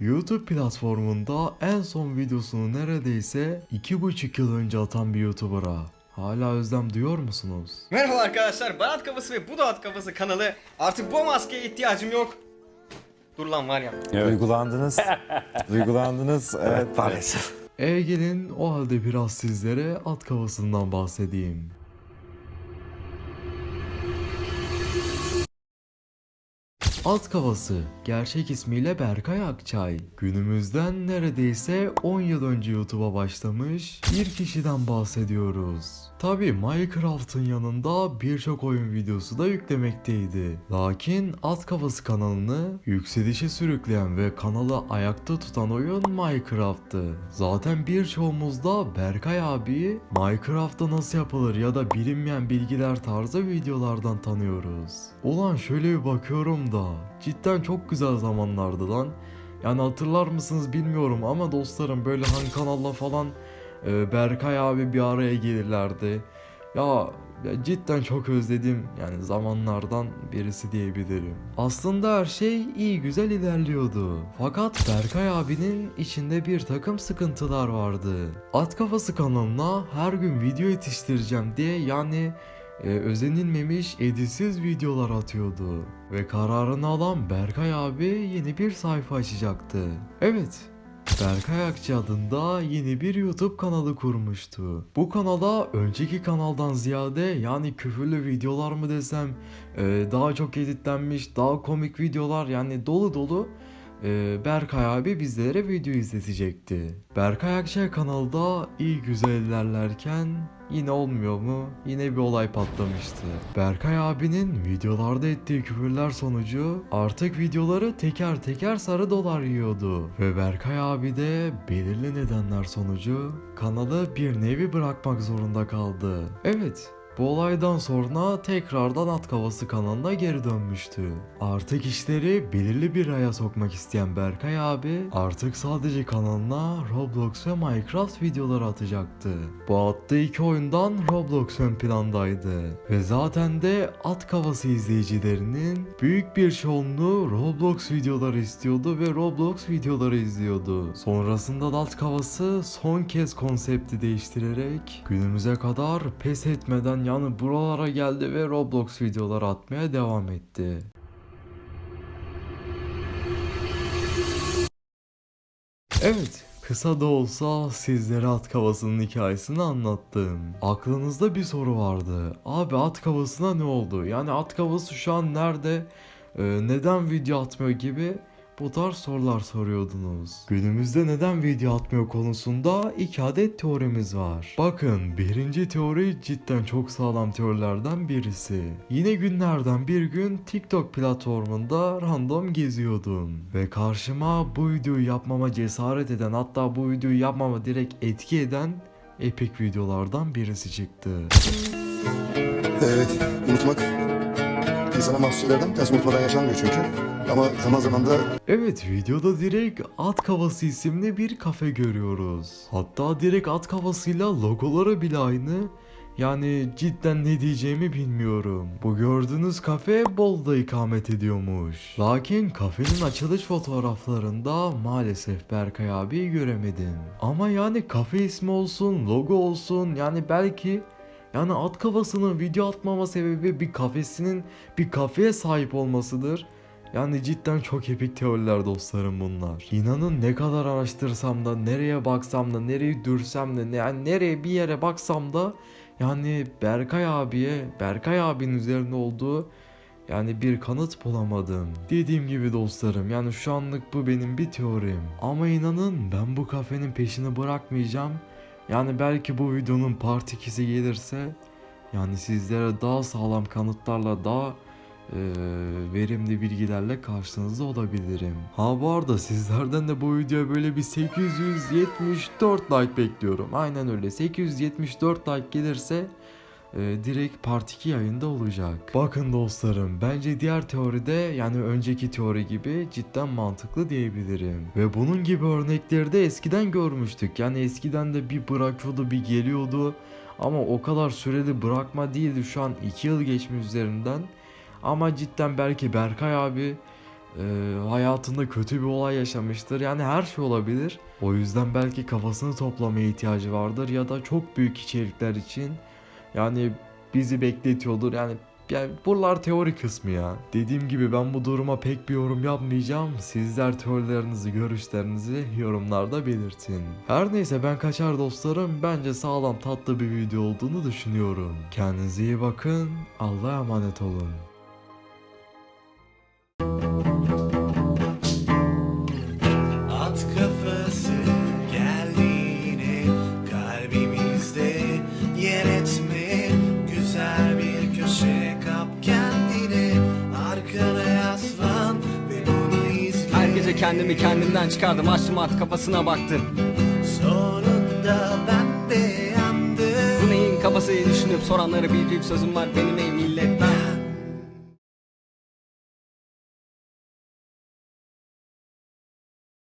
YouTube platformunda en son videosunu neredeyse 2,5 yıl önce atan bir YouTuber'a hala özlem duyuyor musunuz? Merhaba arkadaşlar, ben At Kafası ve bu da At Kafası kanalı. Artık bu maskeye ihtiyacım yok. Dur lan var ya. Duygulandınız. Duygulandınız. Evet maalesef. E gelin o halde biraz sizlere at kavasından bahsedeyim. At Kavası, gerçek ismiyle Berkay Akçay. Günümüzden neredeyse 10 yıl önce YouTube'a başlamış bir kişiden bahsediyoruz. Tabi Minecraft'ın yanında birçok oyun videosu da yüklemekteydi. Lakin At Kavası kanalını yükselişe sürükleyen ve kanalı ayakta tutan oyun Minecraft'tı. Zaten birçoğumuz da Berkay abiyi Minecraft'ta nasıl yapılır ya da bilinmeyen bilgiler tarzı videolardan tanıyoruz. Ulan şöyle bir bakıyorum da cidden çok güzel zamanlardı lan. Yani hatırlar mısınız bilmiyorum ama dostlarım böyle Han kanalla falan e, Berkay abi bir araya gelirlerdi. Ya, ya cidden çok özledim yani zamanlardan birisi diyebilirim. Aslında her şey iyi güzel ilerliyordu. Fakat Berkay abinin içinde bir takım sıkıntılar vardı. At Kafası kanalına her gün video yetiştireceğim diye yani e, özenilmemiş edilsiz videolar atıyordu. Ve kararını alan Berkay abi yeni bir sayfa açacaktı. Evet, Berkay Akçı adında yeni bir YouTube kanalı kurmuştu. Bu kanala önceki kanaldan ziyade yani küfürlü videolar mı desem e, daha çok editlenmiş daha komik videolar yani dolu dolu e, Berkay abi bizlere video izletecekti. Berkay Akçay kanalda iyi güzel ilerlerken yine olmuyor mu? Yine bir olay patlamıştı. Berkay abinin videolarda ettiği küfürler sonucu artık videoları teker teker sarı dolar yiyordu. Ve Berkay abi de belirli nedenler sonucu kanalı bir nevi bırakmak zorunda kaldı. Evet, bu olaydan sonra tekrardan At Kavası kanalına geri dönmüştü. Artık işleri belirli bir aya sokmak isteyen Berkay abi artık sadece kanalına Roblox ve Minecraft videoları atacaktı. Bu attığı iki oyundan Roblox ön plandaydı. Ve zaten de At Kavası izleyicilerinin büyük bir çoğunluğu Roblox videoları istiyordu ve Roblox videoları izliyordu. Sonrasında da At Kavası son kez konsepti değiştirerek günümüze kadar pes etmeden yani buralara geldi ve Roblox videoları atmaya devam etti. Evet, kısa da olsa sizlere at kavasının hikayesini anlattım. Aklınızda bir soru vardı. Abi at kavasına ne oldu? Yani at kavası şu an nerede? Ee, neden video atmıyor gibi bu tarz sorular soruyordunuz. Günümüzde neden video atmıyor konusunda iki adet teorimiz var. Bakın birinci teori cidden çok sağlam teorilerden birisi. Yine günlerden bir gün TikTok platformunda random geziyordum. Ve karşıma bu videoyu yapmama cesaret eden hatta bu videoyu yapmama direkt etki eden epik videolardan birisi çıktı. Evet, unutmak insana mahsus ters unutmadan yaşanmıyor çünkü. Ama zaman zaman da Evet videoda direkt At Kafası isimli bir kafe görüyoruz. Hatta direkt At Kafası'yla logoları bile aynı. Yani cidden ne diyeceğimi bilmiyorum. Bu gördüğünüz kafe Bolu'da ikamet ediyormuş. Lakin kafenin açılış fotoğraflarında maalesef Berkay abiyi göremedim. Ama yani kafe ismi olsun, logo olsun yani belki yani at kafasının video atmama sebebi bir kafesinin bir kafeye sahip olmasıdır. Yani cidden çok epik teoriler dostlarım bunlar. İnanın ne kadar araştırsam da, nereye baksam da, nereyi dürsem de, yani nereye bir yere baksam da yani Berkay abiye, Berkay abinin üzerinde olduğu yani bir kanıt bulamadım. Dediğim gibi dostlarım yani şu anlık bu benim bir teorim. Ama inanın ben bu kafenin peşini bırakmayacağım. Yani belki bu videonun part 2'si gelirse yani sizlere daha sağlam kanıtlarla daha eee, verimli bilgilerle karşınızda olabilirim. Ha bu arada sizlerden de bu videoya böyle bir 874 like bekliyorum. Aynen öyle 874 like gelirse e, direkt part 2 yayında olacak. Bakın dostlarım bence diğer teoride yani önceki teori gibi cidden mantıklı diyebilirim. Ve bunun gibi örnekleri de eskiden görmüştük. Yani eskiden de bir bırakıyordu bir geliyordu. Ama o kadar süreli bırakma değildi şu an 2 yıl geçmiş üzerinden. Ama cidden belki Berkay abi e, hayatında kötü bir olay yaşamıştır. Yani her şey olabilir. O yüzden belki kafasını toplamaya ihtiyacı vardır ya da çok büyük içerikler için yani bizi bekletiyordur. Yani yani buralar teori kısmı ya. Dediğim gibi ben bu duruma pek bir yorum yapmayacağım. Sizler teorilerinizi, görüşlerinizi yorumlarda belirtin. Her neyse ben kaçar dostlarım. Bence sağlam tatlı bir video olduğunu düşünüyorum. Kendinize iyi bakın. Allah'a emanet olun. Kendimi kendimden çıkardım. Açtım at kafasına baktım. Sonunda ben de yandım Bu neyin kafası diye düşünüp soranları büyük sözüm var. Benim ey millet Ben